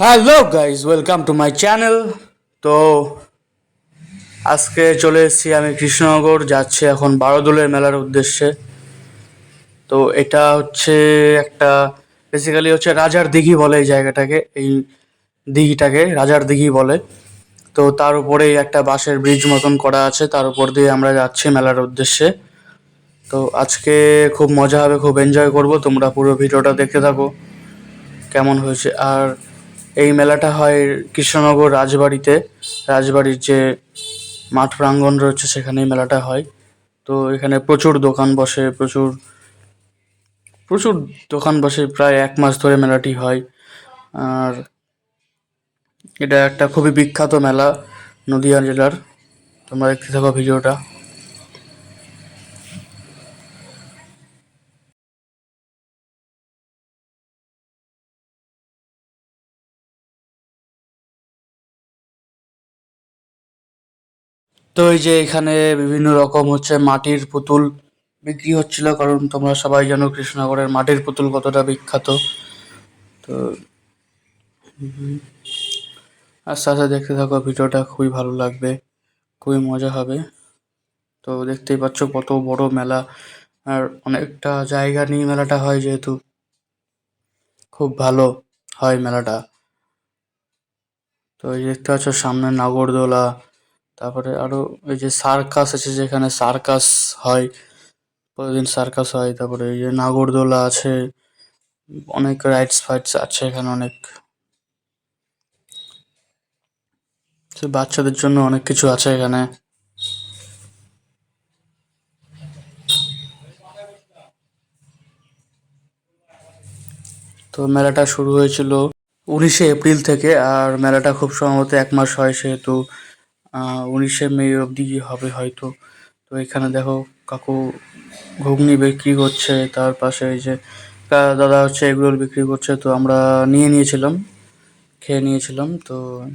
Hello guys welcome to my channel তো আজকে চলে এসেছি আমি কৃষ্ণনগর, যাচ্ছি এখন বারোদোলের মেলার উদ্দেশ্যে। তো এটা হচ্ছে একটা বেসিক্যালি হচ্ছে রাজার দিঘি বলে এই জায়গাটাকে, এই দিঘিটাকে রাজার দিঘি বলে। তো তার উপরেই একটা বাঁশের ব্রিজ মতন করা আছে, তার উপর দিয়ে আমরা যাচ্ছি মেলার উদ্দেশ্যে। তো আজকে খুব মজা হবে, খুব এনজয় করব, তোমরা পুরো ভিডিওটা দেখতে থাকো, কেমন হয়েছে। আর এই মেলাটা হয় কৃষ্ণনগর রাজবাড়িতে। রাজবাড়ির যে মাঠ প্রাঙ্গণ রয়েছে সেখানেই মেলাটা হয়। তো এখানে প্রচুর দোকান বসে, প্রচুর প্রচুর দোকান বসে প্রায় এক মাস ধরে মেলাটি হয়। আর এটা একটা খুবই বিখ্যাত মেলা নদীয়া জেলার। তোমরা দেখতে থাকো ভিডিওটা। তো এই যে এখানে বিভিন্ন রকম হচ্ছে মাটির পুতুল বিক্রি হচ্ছিল, কারণ তোমরা সবাই জানো কৃষ্ণনগরের মাটির পুতুল কতটা বিখ্যাত। তো আস্তে আস্তে দেখতে থাকো, ভিডিওটা খুবই ভালো লাগবে, খুবই মজা হবে। তো দেখতেই পাচ্ছ কত বড় মেলা, আর অনেকটা জায়গা নিয়ে মেলাটা হয় যেহেতু। খুব ভালো হয় মেলাটা। তো দেখতে পাচ্ছ সামনে নাগরদোলা তারপরে আরও এই যে সার্কাস আছে যেখানে সার্কাস হয়, প্রতিদিন সার্কাস হয়। তারপরে এই যে নাগরদোলা আছে, অনেক রাইডস ফাইডস আছে এখানে অনেক। বাচ্চাদের জন্য অনেক কিছু আছে এখানে। তো মেলাটা শুরু হয়েছিল উনিশে এপ্রিল থেকে, আর মেলাটা খুব সম্ভবত এক মাস হয় সেহেতু উনিশে মে অবধি হবে হয়তো। তো এখানে দেখো কাকু ঘুগনি বিক্রি করছে, তার পাশে এই যে দাদা হচ্ছে এগরোল বিক্রি করছে, তো আমরা নিয়ে নিয়েছিলাম, খেয়ে নিয়েছিলাম। তো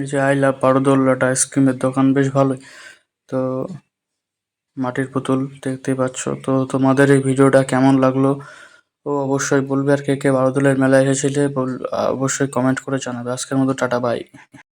এই যে আই লাভ বারোদোল একটা আইসক্রিমের দোকান, বেশ ভালোই। তো মাটির পুতুল দেখতেই পাচ্ছ। তো তোমাদের এই ভিডিওটা কেমন লাগল ও অবশ্যই বলবে। আর কে কে বারোদোলের মেলায় এসেছিলে বল- অবশ্যই কমেন্ট করে জানাবে। আজকের মতো টাটা বাই